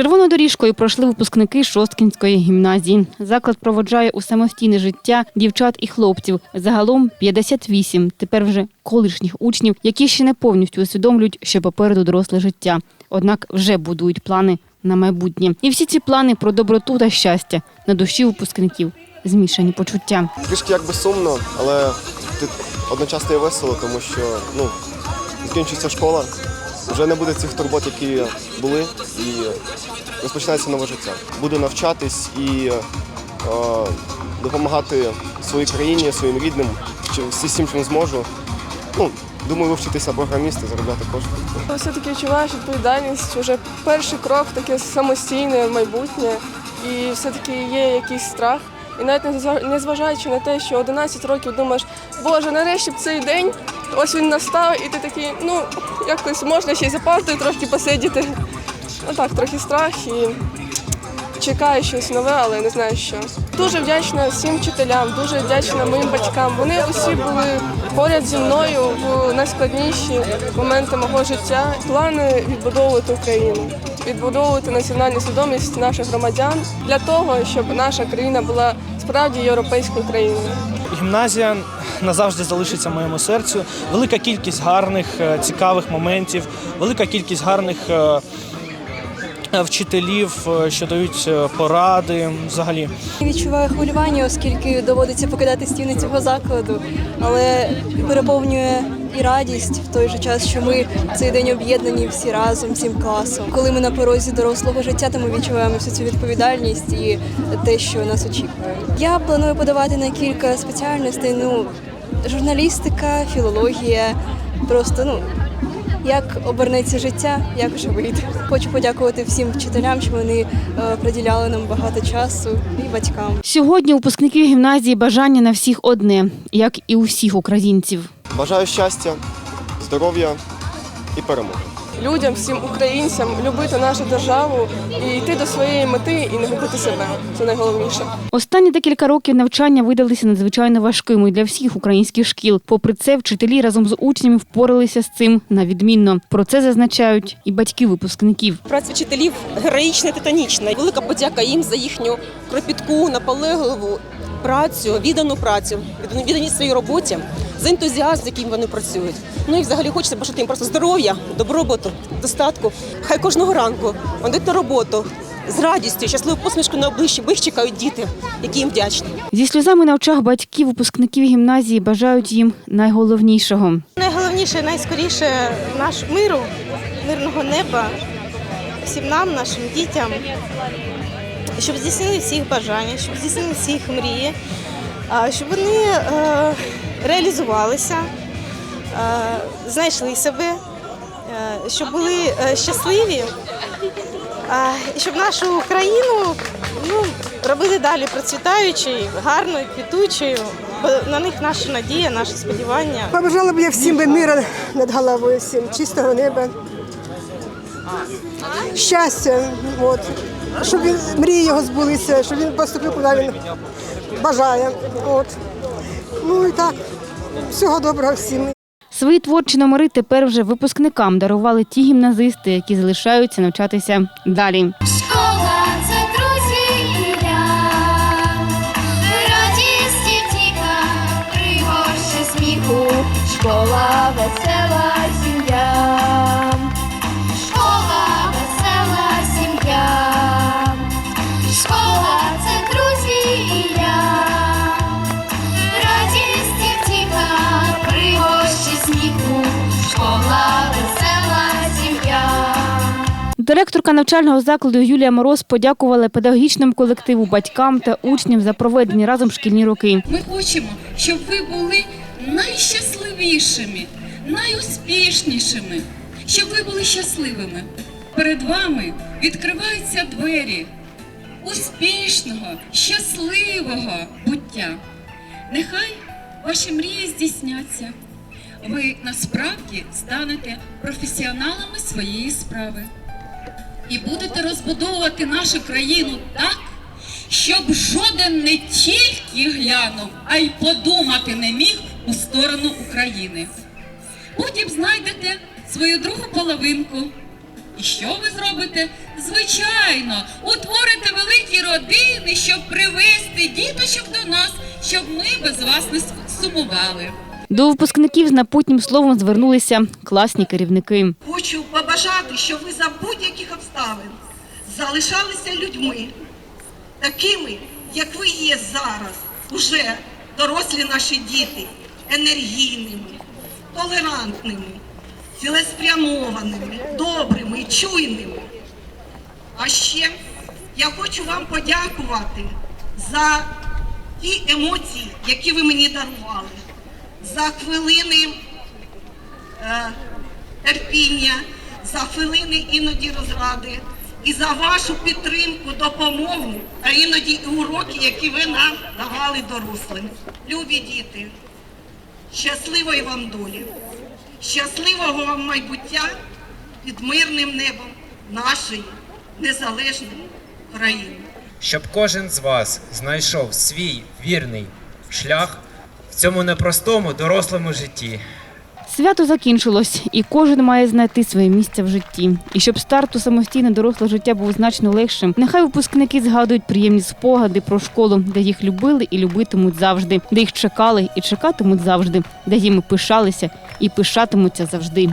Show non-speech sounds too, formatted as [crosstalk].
Червоною доріжкою пройшли випускники Шосткінської гімназії. Заклад проводжає у самостійне життя дівчат і хлопців. Загалом 58, тепер вже колишніх учнів, які ще не повністю усвідомлюють, що попереду доросле життя. Однак вже будують плани на майбутнє. І всі ці плани про доброту та щастя на душі випускників. Змішані почуття. Трішки якби сумно, але ти одночасно і весело, тому що ну, закінчується школа, вже не буде цих турбот, які були, і розпочинається нове життя. Буду навчатись і е, допомагати своїй країні, своїм рідним, чи всі всім, чим зможу. Ну, думаю, вивчитися програмісти, заробляти кошти. Все-таки відчуваєш відповідальність, вже перший крок таке самостійне майбутнє, і все-таки є якийсь страх. І навіть не зважаючи на те, що 11 років думаєш, боже, нарешті б цей день, ось він настав, і ти такий, ну, якось можна ще й за партою трошки посидіти. Ну так, трохи страх і чекаю щось нове, але не знаю що. Дуже вдячна всім вчителям, дуже вдячна моїм батькам. Вони усі були поряд зі мною в найскладніші моменти мого життя. Плани відбудовувати Україну, відбудовувати національну свідомість наших громадян для того, щоб наша країна була справді європейською країною. Гімназія назавжди залишиться моєму серцю. Велика кількість гарних, е, цікавих моментів, велика кількість гарних е, [laughs] вчителів, е, що дають е, поради взагалі. Відчуваю хвилювання, оскільки доводиться покидати стіни цього закладу, але переповнює і радість в той же час, що ми цей день об'єднані всі разом, всім класом. Коли ми на порозі дорослого життя, то ми відчуваємо всю цю відповідальність і те, що нас очікує. Я планую подавати на кілька спеціальностей. Ну, журналістика, філологія, просто ну. Як обернеться життя, як вже вийде. Хочу подякувати всім вчителям, що вони е, приділяли нам багато часу і батькам. Сьогодні випускники гімназії бажання на всіх одне, як і у всіх українців. Бажаю щастя, здоров'я і перемоги. Людям, всім українцям любити нашу державу і йти до своєї мети і не губити себе. Це найголовніше. Останні декілька років навчання видалися надзвичайно важкими для всіх українських шкіл. Попри це, вчителі разом з учнями впоралися з цим на відмінно. Про це зазначають і батьки випускників. Праця вчителів героїчна, титанічна. Велика подяка їм за їхню кропітку, наполегливу працю, віддану працю, відданість своїй роботі, за ентузіазм, з яким вони працюють. Ну і взагалі хочеться бажати їм просто здоров'я, добробуту, достатку. Хай кожного ранку вони йдуть на роботу з радістю, щасливою посмішкою на обличчі, бо їх чекають діти, які їм вдячні. Зі сльозами на очах батьків випускників гімназії бажають їм найголовнішого. Найголовніше, найскоріше наш миру, мирного неба всім нам, нашим дітям, щоб здійснили всіх бажання, щоб здійснили всі їх мрії, а, щоб вони е, реалізувалися, е, знайшли себе, е, щоб були е, щасливі, і щоб нашу країну ну, робили далі процвітаючою, гарною, квітучою. На них наша надія, наше сподівання. Побажала б я всім би мира над головою, всім чистого неба, щастя, от. щоб він, мрії його збулися, щоб він поступив куди він бажає. От. Ну і так, всього доброго всім. Свої творчі номери тепер вже випускникам дарували ті гімназисти, які залишаються навчатися далі. Директорка навчального закладу Юлія Мороз подякувала педагогічному колективу, батькам та учням за проведені разом шкільні роки. Ми хочемо, щоб ви були найщасливішими, найуспішнішими, щоб ви були щасливими. Перед вами відкриваються двері успішного, щасливого буття. Нехай ваші мрії здійсняться. Ви насправді станете професіоналами своєї справи і будете розбудовувати нашу країну так, щоб жоден не тільки глянув, а й подумати не міг у сторону України. Потім знайдете свою другу половинку І що ви зробите? Звичайно, утворите великі родини, щоб привезти діточок до нас, щоб ми без вас не сумували. До випускників з напутнім словом звернулися класні керівники. Хочу побажати, щоб ви за будь-яких обставин залишалися людьми, такими, як ви є зараз, уже дорослі наші діти, енергійними, толерантними, цілеспрямованими, добрими, чуйними. А ще я хочу вам подякувати за ті емоції, які ви мені дарували, за хвилини е, терпіння, за хвилини іноді розради і за вашу підтримку, допомогу, а іноді і уроки, які ви нам давали дорослим. Любі діти, щасливої вам долі, щасливого вам майбуття під мирним небом нашої незалежної країни. щоб кожен з вас знайшов свій вірний шлях в цьому непростому дорослому житті. Свято закінчилось, і кожен має знайти своє місце в житті. І щоб старт у самостійне доросле життя був значно легшим, нехай випускники згадують приємні спогади про школу, де їх любили і любитимуть завжди, де їх чекали і чекатимуть завжди, де їм пишалися і пишатимуться завжди.